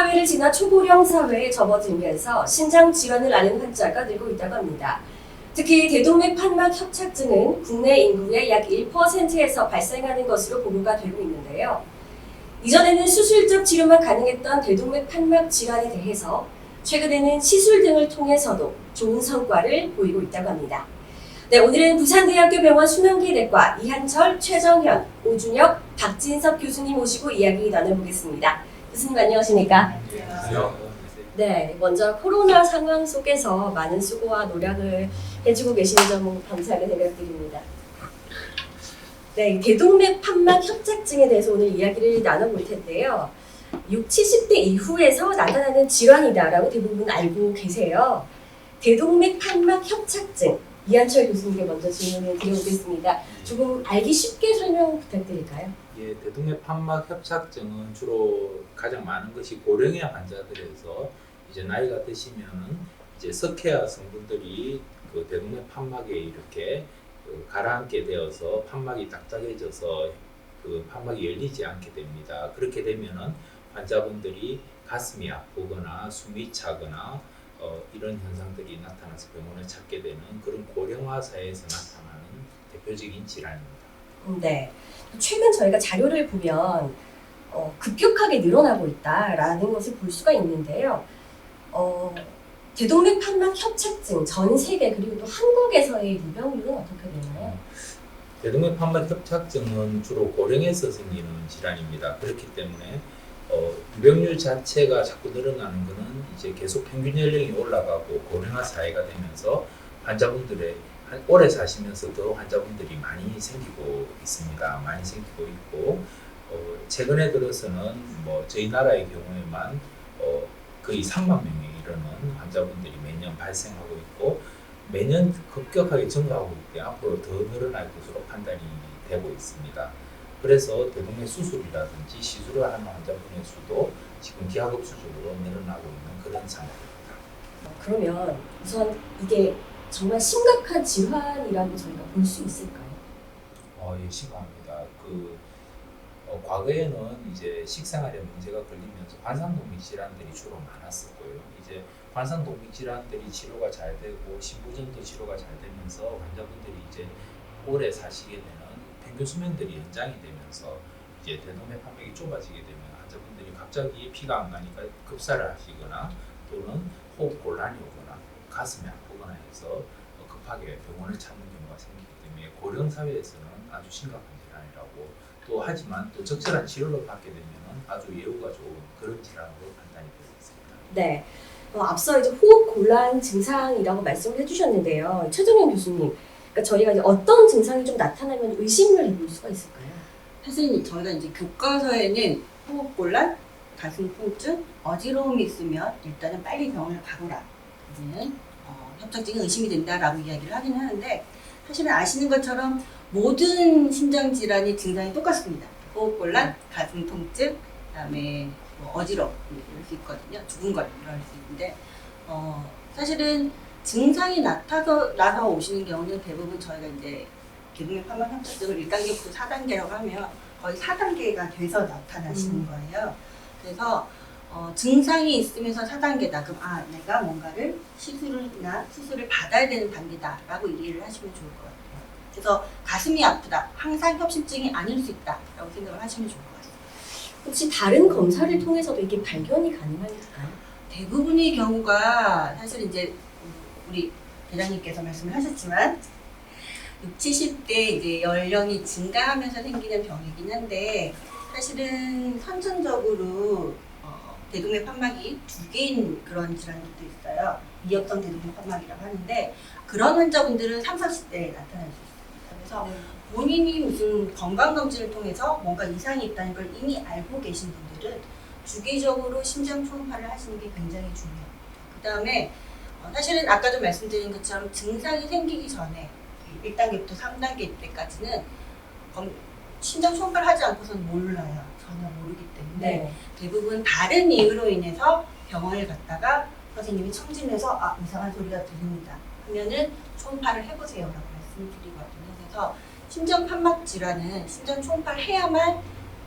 사회를 지나 초고령 사회에 접어들면서 신장 질환을 앓는 환자가 늘고 있다고 합니다. 특히 대동맥 판막 협착증은 국내 인구의 약 1%에서 발생하는 것으로 보고가 되고 있는데요. 이전에는 수술적 치료만 가능했던 대동맥 판막 질환에 대해서 최근에는 시술 등을 통해서도 좋은 성과를 보이고 있다고 합니다. 네, 오늘은 부산대학교 병원 순환기내과 이한철, 최정현, 오준혁, 박진섭 교수님 모시고 이야기 나눠보겠습니다. 교수님 안녕하십니까? 안녕하세요. 네, 먼저 코로나 상황 속에서 많은 수고와 노력을 해주고 계시는 점 감사하게 생각드립니다. 네, 이 대동맥 판막 협착증에 대해서 오늘 이야기를 나눠볼 텐데요. 6, 70대 이후에서 나타나는 질환이다라고 대부분 알고 계세요. 대동맥 판막 협착증 이한철 교수님께 먼저 질문을 드려보겠습니다. 조금 알기 쉽게 설명 부탁드릴까요? 예, 대동맥 판막 협착증은 주로 가장 많은 것이 고령의 환자들에서 이제 나이가 드시면은 이제 석회화 성분들이 그 대동맥 판막에 이렇게 그 가라앉게 되어서 판막이 딱딱해져서 그 판막이 열리지 않게 됩니다. 그렇게 되면은 환자분들이 가슴이 아프거나 숨이 차거나 어, 이런 현상들이 나타나서 병원을 찾게 되는 그런 고령화 사회에서 나타나는 대표적인 질환입니다. 네. 최근 저희가 자료를 보면 어, 급격하게 늘어나고 있다라는 것을 볼 수가 있는데요. 어, 대동맥 판막 협착증 전 세계 그리고 또 한국에서의 유병률은 어떻게 되나요? 대동맥 판막 협착증은 주로 고령에서 생기는 질환입니다. 그렇기 때문에 어, 유병률 자체가 자꾸 늘어나는 것은 이제 계속 평균 연령이 올라가고 고령화 사회가 되면서 환자분들의 한- 오래 사시면서도 환자분들이 많이 생기고 있습니다. 많이 생기고 있고 어, 최근에 들어서는 뭐 저희 나라의 경우에만 어, 거의 3만 명에 이르는 환자분들이 매년 발생하고 있고 매년 급격하게 증가하고 있기 앞으로 더 늘어날 것으로 판단이 되고 있습니다. 그래서 대동맥 수술이라든지 시술을 하는 환자분의 수도 지금 기하급수적으로 늘어나고 있는 그런 상황입니다. 어, 그러면 우선 이게 정말 심각한 질환이라고 저희가 볼 수 있을까요? 어, 예, 심각합니다. 그 어, 과거에는 이제 식생활에 문제가 걸리면서 관상동맥 질환들이 주로 많았었고요. 이제 관상동맥 질환들이 치료가 잘 되고 신부전도 치료가 잘 되면서 환자분들이 이제 오래 사시게 되는 평균 수명들이 연장이 되면서 이제 대동맥 판맥이 좁아지게 되면 환자분들이 갑자기 피가 안 가니까 급사를 하시거나 또는 호흡 곤란이 오거나 가슴이 아프거나 해서 어, 급하게 병원을 찾는 경우가 생기기 때문에 고령 사회에서는 아주 심각한 질환이라고 또 하지만 또 적절한 치료를 받게 되면 아주 예후가 좋은 그런 질환으로 판단이 되고 있습니다. 네. 어, 앞서 이제 호흡 곤란 증상이라고 말씀을 해주셨는데요. 최정현 교수님, 그러니까 저희가 이제 어떤 증상이 좀 나타나면 의심을 해볼 수가 있을까요? 사실 저희가 이제 교과서에는 호흡곤란, 가슴 통증, 어지러움이 있으면 일단은 빨리 병원을 가보라. 는 어, 협착증이 의심이 된다라고 이야기를 하긴 하는데 사실은 아시는 것처럼 모든 심장 질환의 증상이 똑같습니다. 호흡곤란, 가슴 통증, 그다음에 뭐 어지러움 이럴 수 있거든요. 두근거림 이럴 수 있는데 어, 사실은 증상이 나타서 나서 오시는 경우는 대부분 저희가 이제 기능의 판만 협착증을 1단계부터 4단계라고 하면 거의 4단계가 돼서 나타나시는 음. 거예요. 그래서 어, 증상이 있으면서 4단계다. 그럼 아 내가 뭔가를 시술이나 수술을 받아야 되는 단계다라고 이해를 하시면 좋을 것 같아요. 그래서 가슴이 아프다. 항상 협심증이 아닐 수 있다라고 생각을 하시면 좋을 것 같아요. 혹시 다른 검사를 통해서도 이게 발견이 가능할까요? 대부분의 경우가 사실 이제 우리 대장님께서 말씀을 하셨지만 6, 70대 이제 연령이 증가하면서 생기는 병이긴 한데 사실은 선천적으로 어, 대동맥 판막이 두 개인 그런 질환들도 있어요. 이엽성 대동맥 판막이라고 하는데 그런 환자분들은 3, 40대에 나타날 수 있습니다. 그래서 본인이 무슨 건강검진을 통해서 뭔가 이상이 있다는 걸 이미 알고 계신 분들은 주기적으로 심장 초음파를 하시는 게 굉장히 중요합니다. 그 다음에 어, 사실은 아까도 말씀드린 것처럼 증상이 생기기 전에 1단계부터 3단계 때까지는 검- 심장 초음파를 하지 않고서는 몰라요. 전혀 모르기 때문에 대부분 다른 이유로 인해서 병원을 갔다가 선생님이 청진해서 아 이상한 소리가 들립니다. 하면은 초음파를 해보세요라고 말씀드리거든요. 그래서 심장 판막 질환은 심장 초음파를 해야만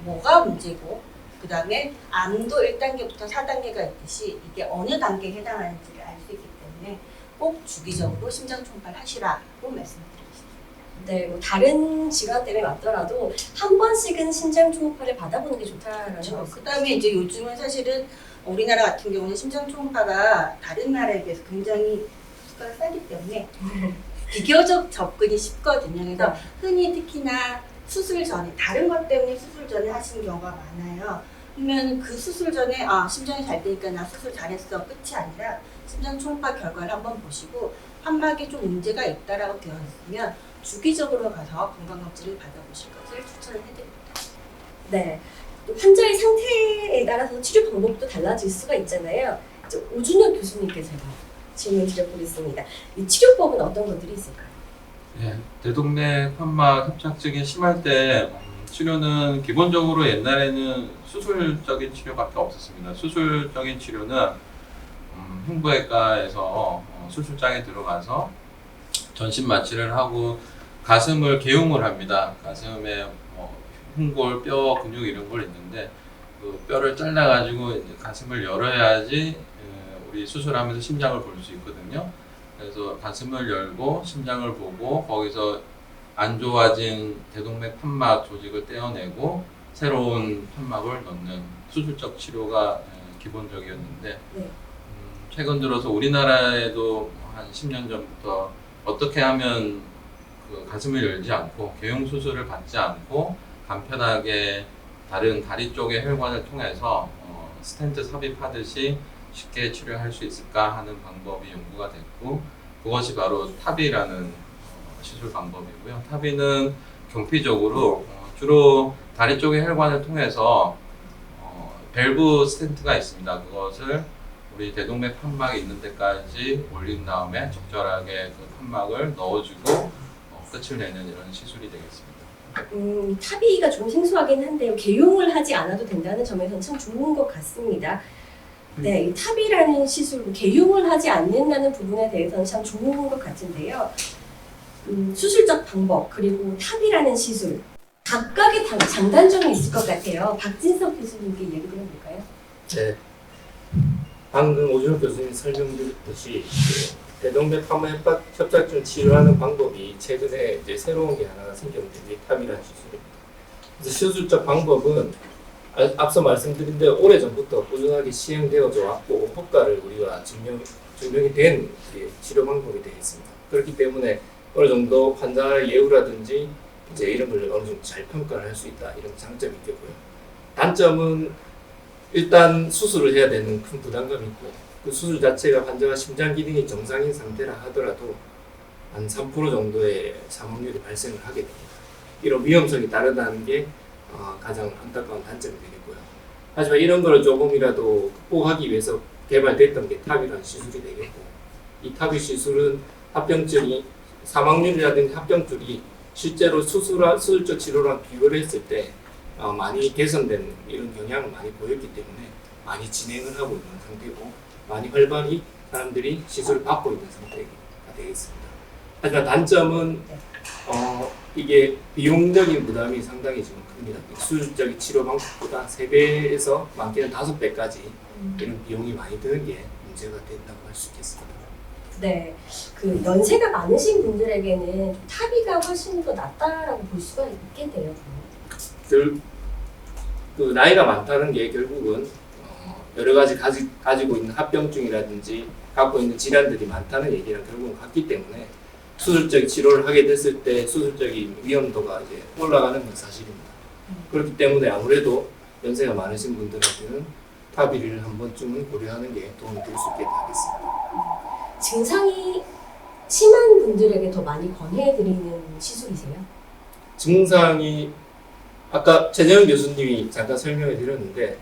뭐가 문제고 그 다음에 암도 1단계부터 4단계가 있듯이 이게 어느 단계에 해당하는지를 알 수 있기 때문에 꼭 주기적으로 심장 초음파를 하시라고 말씀드리고 싶습니다. 네, 뭐 다른 질환 때문에 맞더라도 한 번씩은 심장 초음파를 받아보는 게 좋다라는 그렇죠. 말씀. 그 다음에 이제 요즘은 사실은 우리나라 같은 경우는 심장 초음파가 다른 나라에 비해서 굉장히 수가가 싸기 때문에 비교적 접근이 쉽거든요. 그래서 흔히 특히나 수술 전에 다른 것 때문에 수술 전에 하시는 경우가 많아요. 그러면 그 수술 전에 아 심장이 잘 되니까 나 수술 잘했어 끝이 아니라 심장 초음파 결과를 한번 보시고 판막에 좀 문제가 있다라고 되어 있으면 주기적으로 가서 건강 검진을 받아보실 것을 추천을 해드립니다. 네. 또 환자의 상태에 따라서 치료 방법도 달라질 수가 있잖아요. 이제 오준혁 교수님께 제가 질문 드려보겠습니다. 이 치료법은 어떤 것들이 있을까요? 예, 대동맥 판막 협착증이 심할 때 음, 치료는 기본적으로 옛날에는 수술적인 치료밖에 없었습니다. 수술적인 치료는 음, 흉부외과에서 어, 수술장에 들어가서 전신 마취를 하고 가슴을 개용을 합니다. 가슴에 뭐 흉골, 뼈, 근육 이런 걸 있는데 그 뼈를 잘라가지고 가슴을 열어야지 에, 우리 수술하면서 심장을 볼 수 있거든요. 그래서 가슴을 열고 심장을 보고 거기서 안 좋아진 대동맥 판막 조직을 떼어내고 새로운 판막을 넣는 수술적 치료가 에, 기본적이었는데 네. 음, 최근 들어서 우리나라에도 한 10년 전부터 어떻게 하면 그 가슴을 열지 않고 개용 수술을 받지 않고 간편하게 다른 다리 쪽의 혈관을 통해서 어, 스텐트 삽입하듯이 쉽게 치료할 수 있을까 하는 방법이 연구가 됐고 그것이 바로 탑이라는 어, 시술 방법이고요. 탑이는 경피적으로 어, 주로 다리 쪽의 혈관을 통해서 어, 밸브 스텐트가 있습니다. 그것을 우리 대동맥 판막이 있는 데까지 올린 다음에 적절하게 그 판막을 넣어주고 어, 끝을 내는 이런 시술이 되겠습니다. 음, 타비가 좀 생소하긴 한데요. 개용을 하지 않아도 된다는 점에서는 참 좋은 것 같습니다. 네, 이 탑이라는 시술, 개용을 하지 않는다는 부분에 대해서는 참 좋은 것 같은데요. 음, 수술적 방법, 그리고 탑이라는 시술. 각각의 장- 장단점이 있을 것 같아요. 박진석 교수님께 이야기 들어볼까요? 네. 방금 오준호 교수님 설명드렸듯이 그 대동맥 판마 협박- 협착증 치료하는 방법이 최근에 이제 새로운 게 하나가 생겼는데 시술입니다. 그래서 시술적 방법은 아- 앞서 말씀드린 대로 오래 전부터 꾸준하게 시행되어져 왔고 효과를 우리가 증명 증명이 된 치료 방법이 되겠습니다. 그렇기 때문에 어느 정도 환자의 예후라든지 이제 이런 걸 어느 정도 잘 평가를 할 수 있다 이런 장점이 있겠고요. 단점은 일단 수술을 해야 되는 큰 부담감이 있고 그 수술 자체가 환자가 심장 기능이 정상인 상태라 하더라도 한 3% 정도의 사망률이 발생을 하게 됩니다. 이런 위험성이 따르다는 게 어, 가장 안타까운 단점이 되겠고요. 하지만 이런 거를 조금이라도 극복하기 위해서 개발됐던 게 탑이라는 시술이 되겠고 이 탑의 시술은 합병증이 사망률이라든지 합병줄이 실제로 수술한 수술적 치료랑 비교를 했을 때 어, 많이 개선된 이런 경향을 많이 보였기 때문에 많이 진행을 하고 있는 상태고 많이 활발히 사람들이 시술을 받고 있는 상태가 되겠습니다. 하지만 단점은 어, 이게 비용적인 부담이 상당히 지금 큽니다. 수술적인 치료 방법보다 3배에서 많게는 5배까지 이런 비용이 많이 드는 게 문제가 된다고 할 수 있겠습니다. 네, 그 연세가 많으신 분들에게는 타비가 훨씬 더 낫다라고 볼 수가 있겠네요. 결, 그 나이가 많다는 게 결국은 어, 여러 가지 가지, 가지고 있는 합병증이라든지 갖고 있는 질환들이 많다는 얘기랑 결국은 같기 때문에 수술적 치료를 하게 됐을 때 수술적인 위험도가 이제 올라가는 건 사실입니다. 그렇기 때문에 아무래도 연세가 많으신 분들한테는 타비를 한 번쯤은 고려하는 게 도움이 될 수 있게 되겠습니다. 증상이 심한 분들에게 더 많이 권해드리는 시술이세요? 증상이 아까 최재현 교수님이 잠깐 설명해 드렸는데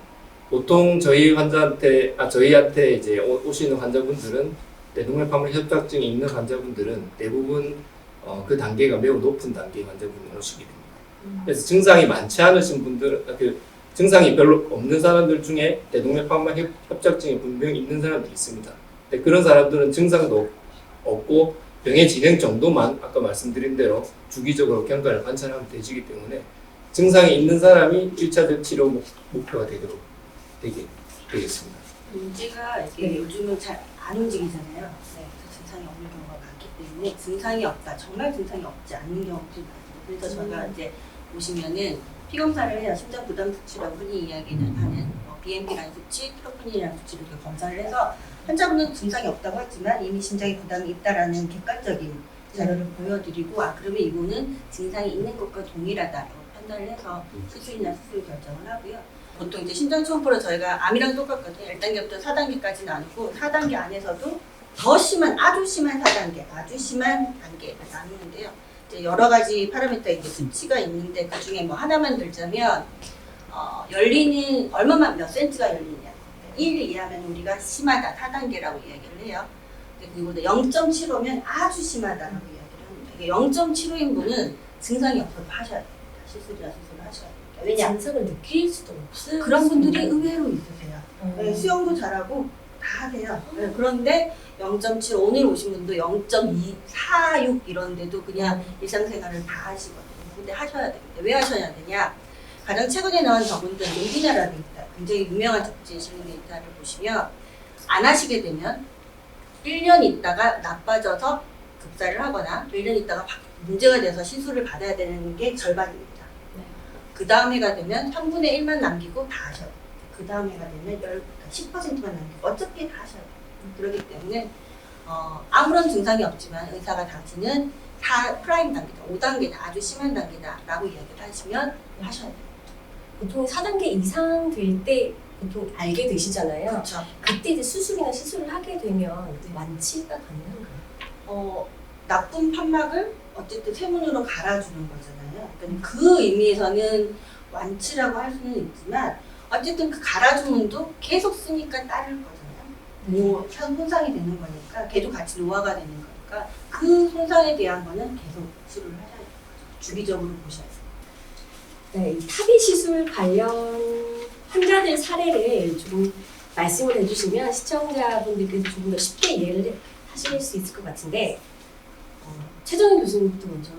보통 저희 환자한테 아 저희한테 이제 오- 오시는 환자분들은 대동맥 판막 협착증이 있는 환자분들은 대부분 어, 그 단계가 매우 높은 단계 환자분이 오시게 됩니다. 그래서 증상이 많지 않으신 분들 그 증상이 별로 없는 사람들 중에 대동맥 협- 협착증이 분명히 있는 사람들이 있습니다. 근데 그런 사람들은 증상도 없고 병의 진행 정도만 아까 말씀드린 대로 주기적으로 경과를 관찰하면 되시기 때문에 증상이 있는 사람이 1차 치료 목- 목표가 되도록 되게 되겠습니다. 문제가 이게 네. 요즘은 잘 안 움직이잖아요. 네, 그래서 증상이 없는 경우가 많기 때문에 증상이 없다, 정말 증상이 없지 않는 경우도 많아요. 그래서 저희가 이제 보시면은 피 검사를 해요. 심장 부담 수치라고 흔히 이야기는 하는 뭐 BNP라는 수치, 트로포닌이라는 수치를 검사를 해서 환자분은 증상이 없다고 하지만 이미 심장에 부담이 있다라는 객관적인 자료를 보여드리고 아 그러면 이거는 증상이 있는 것과 동일하다라고 판단을 해서 수술이나 수술 결정을 하고요. 보통 이제 심장 초음파로 저희가 암이랑 똑같거든요. 1단계부터 4단계까지 나누고 4단계 안에서도 더 심한 아주 심한 4단계, 아주 심한 단계를 나누는데요. 이제 여러 가지 파라미터 이제 수치가 있는데 그 중에 뭐 하나만 들자면 어, 열리는 얼마만 몇 센치가 열리냐. 1 이하면 우리가 심하다 4단계라고 이야기를 해요. 그리고 0.75면 아주 심하다라고 이야기를 합니다. 이게 0.75인 분은 증상이 없어도 하셔야 됩니다. 시술이나 수술을 하셔야 됩니다. 왜냐? 증상을 느낄 수도 없어요. 그런 분들이 의외로 있으세요. 음. 네, 수영도 잘하고 다 하세요. 네, 그런데 0.7 오늘 오신 분도 0.2, 4, 6 이런데도 그냥 일상생활을 다 하시거든요. 근데 하셔야 됩니다. 왜 하셔야 되냐? 가장 최근에 나온 저분들 우리나라 데이터, 굉장히 유명한 적지 실능 데이터를 보시면 안 하시게 되면 1년 있다가 나빠져서 급사를 하거나 1년 있다가 바- 문제가 돼서 시술을 받아야 되는 게 절반입니다. 네. 그 다음 해가 되면 3분의 1만 남기고 다 하셔야 돼요. 그 다음 해가 되면 10%만 남기고 어차피 다 하셔야 돼요. 그렇기 때문에 어, 아무런 증상이 없지만 의사가 당신은 4 프라임 단계다, 5단계다, 아주 심한 단계다라고 이야기를 하시면 하셔야 돼요. 보통 4단계 이상 될 때 보통 알게 되시잖아요. 그렇죠. 그때 이제 수술이나 시술을 하게 되면 완치가 가능한가요? 어, 나쁜 판막을 어쨌든 세문으로 갈아주는 거잖아요. 그러니까 그 의미에서는 완치라고 할 수는 있지만 어쨌든 그 갈아준 문도 계속 쓰니까 따를 거잖아요. 뭐 현- 손상이 되는 거니까 걔도 같이 노화가 되는 거니까 그 손상에 대한 거는 계속 치료를 하셔야 돼요. 주기적으로 보셔야 돼요. 네, 이 타비 시술 관련 환자들 사례를 좀 말씀을 해주시면 시청자분들께서 조금 더 쉽게 이해를 하실 수 있을 것 같은데 어, 최정희 교수님부터 먼저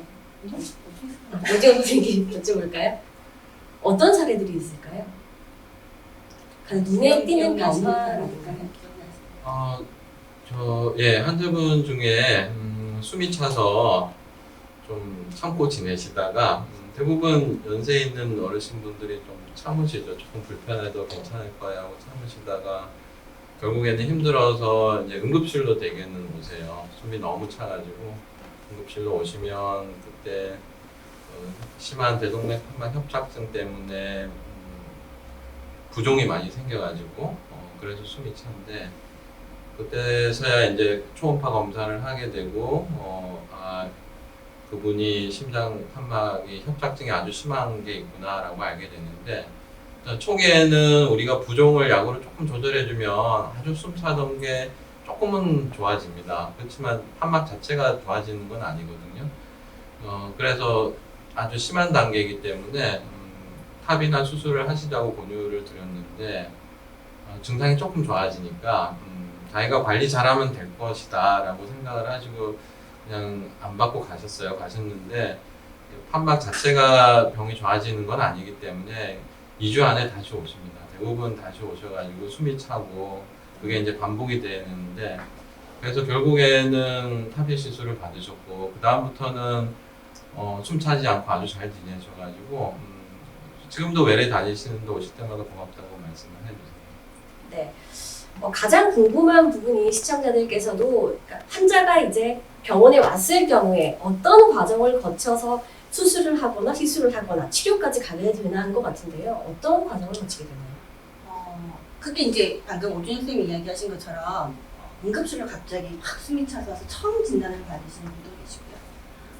아, 오지원 선생님 여쭤볼까요? 어떤 사례들이 있을까요? 가장 눈에 띄는 변화라든가 어, 저, 예, 환자분 중에 음, 숨이 차서 좀 참고 지내시다가 음, 대부분 연세 있는 어르신분들이 좀 참으시죠. 조금 불편해도 괜찮을 거야 하고 참으시다가 결국에는 힘들어서 이제 응급실로 대개는 오세요. 숨이 너무 차가지고 응급실로 오시면 그때 어, 심한 대동맥 판막 협착증 때문에 음, 부종이 많이 생겨가지고 어, 그래서 숨이 차는데 그때서야 이제 초음파 검사를 하게 되고 어, 아 그분이 심장 판막이 협착증이 아주 심한 게 있구나라고 알게 됐는데 어, 초기에는 우리가 부종을 약으로 조금 조절해주면 아주 숨 차던 게 조금은 좋아집니다. 그렇지만 판막 자체가 좋아지는 건 아니거든요. 어, 그래서 아주 심한 단계이기 때문에 음, 탑이나 수술을 하시자고 권유를 드렸는데 어, 증상이 조금 좋아지니까 음, 자기가 관리 잘하면 될 것이다 라고 생각을 하시고 그냥 안 받고 가셨어요. 가셨는데 판막 자체가 병이 좋아지는 건 아니기 때문에 2주 안에 다시 오십니다. 대부분 다시 오셔가지고 숨이 차고 그게 이제 반복이 되는데 그래서 결국에는 탑의 시술을 받으셨고 그 다음부터는 어, 숨 차지 않고 아주 잘 지내셔가지고 음, 지금도 외래 다니시는데 오실 때마다 고맙다고 말씀을 해주세요. 네. 어, 가장 궁금한 부분이 시청자들께서도 그러니까 환자가 이제 병원에 왔을 경우에 어떤 과정을 거쳐서 수술을 하거나 시술을 하거나 치료까지 가게 되는 것 같은데요. 어떤 과정을 거치게 되나요? 어, 그게 이제 방금 오준희 선생님이 이야기하신 것처럼 어, 응급실로 갑자기 확 숨이 차서 처음 진단을 받으시는 분도 계시고요.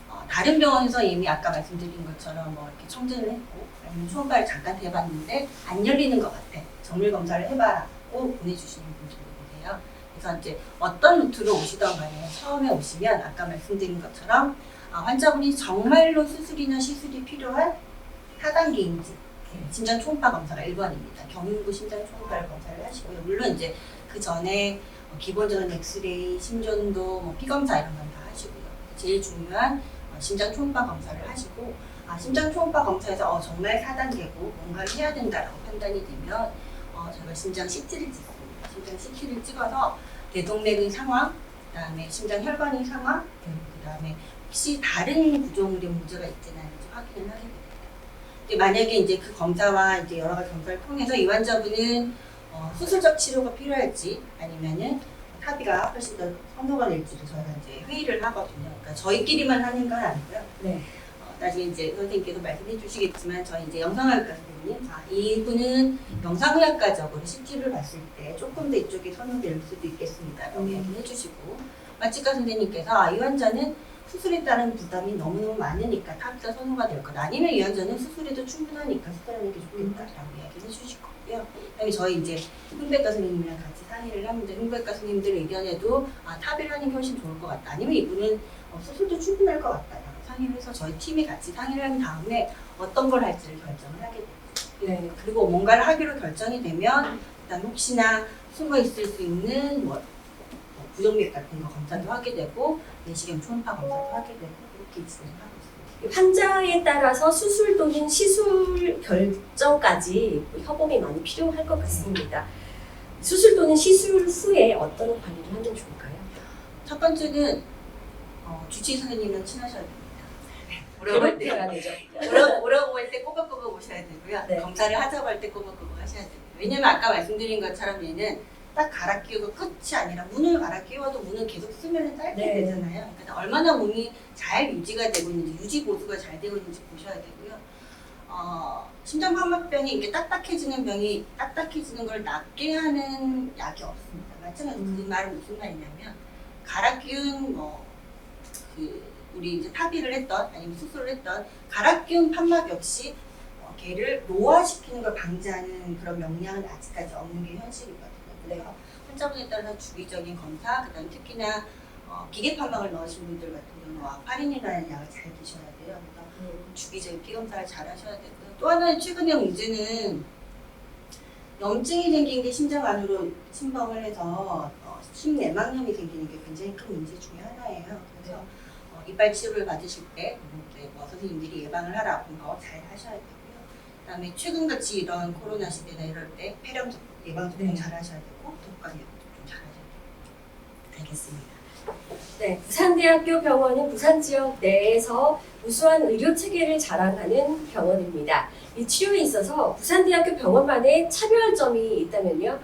어, 다른 병원에서 이미 아까 말씀드린 것처럼 뭐 이렇게 청진을 했고 아니면 초음파를 잠깐 해봤는데 안 열리는 것 같아. 정밀 검사를 해봐라고 보내주시는 분들도 계세요. 그래서 이제 어떤 루트로 오시던 간에 처음에 오시면 아까 말씀드린 것처럼 아, 환자분이 정말로 수술이나 시술이 필요한 4단계인지 심장 초음파 검사가 1번입니다. 경인부 심장 초음파를 검사를 하시고요. 물론 이제 그 전에 어, 기본적인 엑스레이, 심전도, 뭐 피검사 이런 건 다 하시고요. 제일 중요한 어, 심장 초음파 검사를 하시고 아, 심장 초음파 검사에서 어, 정말 사단되고 뭔가를 해야 된다라고 판단이 되면 어, 저희가 심장 CT를 찍습니다. 심장 CT를 찍어서 대동맥의 상황, 그다음에 심장 혈관의 상황, 그다음에 혹시 다른 구조물에 문제가 있지는 않은지 확인을 하게 됩니다. 만약에 이제 그 검사와 이제 여러 가지 검사를 통해서 이 환자분은 어, 수술적 치료가 필요할지 아니면은 탑이가 훨씬 더 선호가 될지를 저희가 이제 회의를 하거든요. 그러니까 저희끼리만 하는 건 아니고요. 네. 어, 나중에 이제 선생님께서 말씀해 주시겠지만 저희 이제 영상의학과 선생님, 아, 이분은 영상의학과적으로 CT를 봤을 때 조금 더 이쪽에 선호될 수도 있겠습니다 라고 음. 이야기해 주시고 마취과 선생님께서 아, 이 환자는 수술에 따른 부담이 너무너무 많으니까 탑자 선호가 될 거다. 아니면 이 환자는 수술에도 충분하니까 수술하는 게 좋겠다라고 이야기해 주실 거고요. 그다음에 저희 이제 흉배과 선생님이랑 같이 상의를 하는데 흉배과 선생님들 의견에도 아, 탑을 하는 게 훨씬 좋을 것 같다. 아니면 이분은 어, 수술도 충분할 것 같다. 라고 상의를 해서 저희 팀이 같이 상의를 한 다음에 어떤 걸 할지를 결정을 하게 됩니다. 네. 그리고 뭔가를 하기로 결정이 되면 그다음 혹시나 숨어 있을 수 있는 뭐 어, 부정맥 같은 거 검사도 하게 되고 내시경 초음파 검사도 하게 되고 그렇게 진행하고 있습니다. 환자에 따라서 수술 또는 시술 결정까지 협업이 많이 필요할 것 같습니다. 수술 또는 시술 후에 어떤 관리를 하면 좋을까요? 첫 번째는 어, 주치의 선생님이랑 친하셔야 됩니다. 물어볼 때 괴롭혀야 되죠. 물어, 물어볼 때 꼬박꼬박 오셔야 되고요. 네. 검사를 하자고 할 때 꼬박꼬박 하셔야 돼요. 왜냐면 아까 말씀드린 것처럼 얘는 딱 갈아 끼우고 끝이 아니라 문을 갈아 끼워도 문을 계속 쓰면 짧게 네. 되잖아요. 그러니까 얼마나 몸이 잘 유지가 되고 있는지 유지 보수가 잘 되고 있는지 보셔야 되고요. 어, 심장방막병이 이렇게 딱딱해지는 병이 딱딱해지는 걸 낫게 하는 약이 없습니다. 마찬가지로 그 말은 무슨 말이냐면 갈아 끼운 뭐그 우리 이제 타비를 했던 아니면 수술을 했던 갈아 끼운 판막 역시 어, 걔를 노화시키는 걸 방지하는 그런 명량은 아직까지 없는 게 현실이거든요. 그래서 환자분에 따라서 주기적인 검사, 그다음 특히나 어, 기계 판막을 넣으신 분들 같은 경우는 와파린이라는 약을 잘 드셔야 돼요. 그래서 주기적인 피 검사를 잘 하셔야 되고요. 또 하나의 최근의 문제는 염증이 생긴 게 심장 안으로 침범을 해서 어, 심내막염이 생기는 게 굉장히 큰 문제 중에 하나예요. 그래서 어, 이빨 치료를 받으실 때 뭐 선생님들이 예방을 하라고 거잘 하셔야 되고요. 그다음에 최근같이 이런 코로나 시대나 이럴 때 폐렴 예방 접종 네. 잘 하셔야 되고 독감 예방 접종 잘 하셔야 돼요. 알겠습니다. 네, 부산대학교 병원은 부산 지역 내에서 우수한 의료 체계를 자랑하는 병원입니다. 이 치료에 있어서 부산대학교 병원만의 차별점이 있다면요?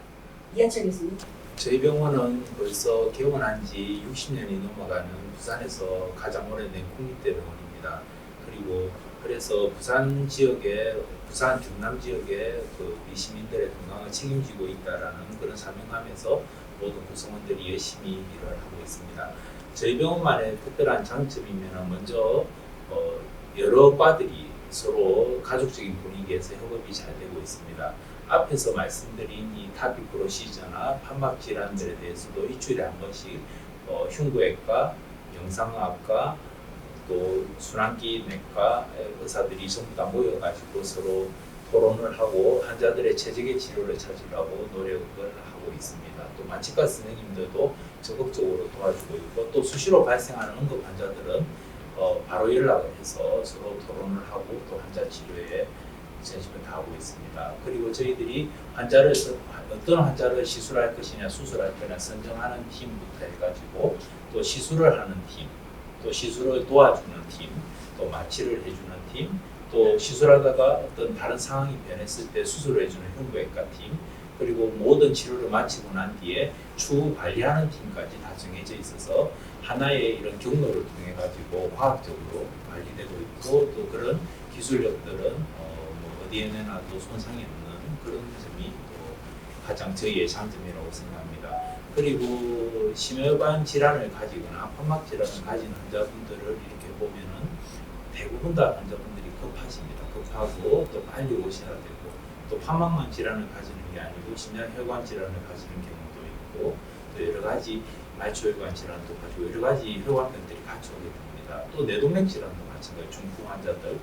이한철 교수님. 저희 병원은 벌써 개원한 지 60년이 넘어가는 부산에서 가장 오래된 국립대 병원입니다. 그리고 그래서 부산 지역에 부산 경남 지역의 그 우리 시민들의 건강을 책임지고 있다라는 그런 사명감에서 모든 구성원들이 열심히 일을 하고 있습니다. 저희 병원만의 특별한 장점이면 먼저 어, 여러 과들이 서로 가족적인 분위기에서 협업이 잘 되고 있습니다. 앞에서 말씀드린 이 타비 프로시저나 판막 질환들에 대해서도 일주일에 한 번씩 어, 흉부외과, 영상의학과, 또 순환기 내과 의사들이 전부 다 모여가지고 서로 토론을 하고 환자들의 최적의 치료를 찾으려고 노력을 하고 있습니다. 또 마취과 선생님들도 적극적으로 도와주고 있고 또 수시로 발생하는 응급 환자들은 어, 바로 연락을 해서 서로 토론을 하고 또 환자 치료에 전심을 다하고 있습니다. 그리고 저희들이 환자를 선- 어떤 환자를 시술할 것이냐 수술할 거냐 선정하는 팀부터 해가지고 또 시술을 하는 팀, 또 시술을 도와주는 팀, 또 마취를 해주는 팀, 또 시술하다가 어떤 다른 상황이 변했을 때 수술을 해주는 흉부외과 팀, 그리고 모든 치료를 마치고 난 뒤에 추후 관리하는 팀까지 다 정해져 있어서 하나의 이런 경로를 통해 가지고 과학적으로 관리되고 있고 또 그런 기술력들은 어, 뭐 어디에 내놔도 손상이 없는 그런 점이 또 가장 저희의 장점이라고 생각합니다. 그리고 심혈관 질환을 가지거나 판막 질환을 가진 환자분들을 이렇게 보면은 대부분 다 환자분들이 급하십니다. 급하고 또 빨리 오셔야 되고 또 판막만 질환을 가지는 게 아니고 심장혈관 질환을 가지는 경우도 있고 또 여러 가지 말초혈관 질환도 가지고 여러 가지 혈관병들이 같이 오게 됩니다. 또 뇌동맥 질환도 마찬가지 중풍 환자들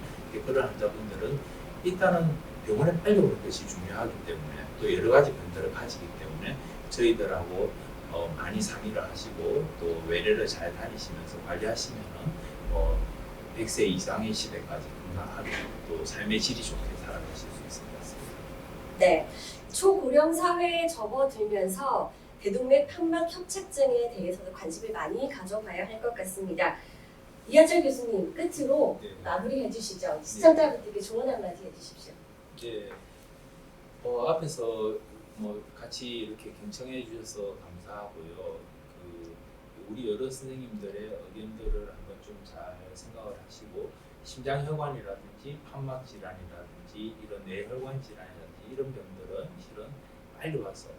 그런 환자분들은 일단은 병원에 빨리 오는 것이 중요하기 때문에 또 여러 가지 병들을 가지기 때문에 저희들하고 어, 많이 상의를 하시고 또 외래를 잘 다니시면서 관리하시면은 어, 100세 이상의 시대까지 건강하게 또 삶의 질이 좋게 살아가실 수 있을 것 같습니다. 네, 초고령 사회에 접어들면서 대동맥 판막 협착증에 대해서도 관심을 많이 가져봐야 할 것 같습니다. 이하철 교수님 끝으로 네. 마무리해 주시죠. 시청자분들께 조언 한마디 해주십시오. 이제 어, 앞에서 뭐 같이 이렇게 경청해 주셔서 감사하고요. 그 우리 여러 선생님들의 의견들을 한번 좀 잘 생각을 하시고 심장혈관이라든지 판막 질환이라든지 이런 뇌혈관 질환이라든지 이런 병들은 실은 빨리 와서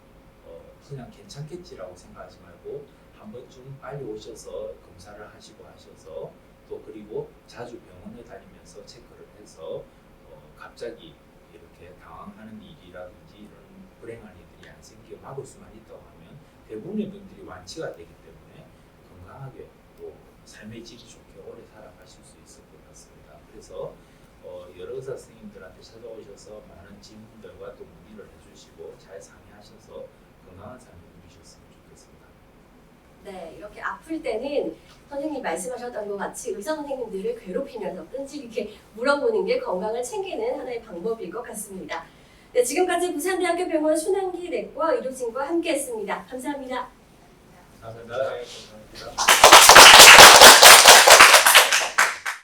어, 그냥 괜찮겠지라고 생각하지 말고 한 번쯤 빨리 오셔서 검사를 하시고 하셔서 또 그리고 자주 병원에 다니면서 체크를 해서 어, 갑자기 이렇게 당황하는 일이라든지 이런 불행한 일들이 안 생기게 막을 수만 있다고 하면 대부분의 병들이 완치가 되기 때문에 건강하게 또 삶의 질이 좋게 오래 살아가실 수 있을 것 같습니다. 그래서 어, 여러 의사 선생님들한테 찾아오셔서 많은 질문들과 또 문의를 해주시고 잘 상의하셔서 건강한 삶을 누리셨으면 좋겠습니다. 네, 이렇게 아플 때는 선생님 말씀하셨던 것 같이 의사 선생님들을 괴롭히면서 끈질기게 물어보는 게 건강을 챙기는 하나의 방법일 것 같습니다. 네, 지금까지 부산대학교 병원 순환기 내과 의료진과 함께했습니다. 감사합니다. 감사합니다.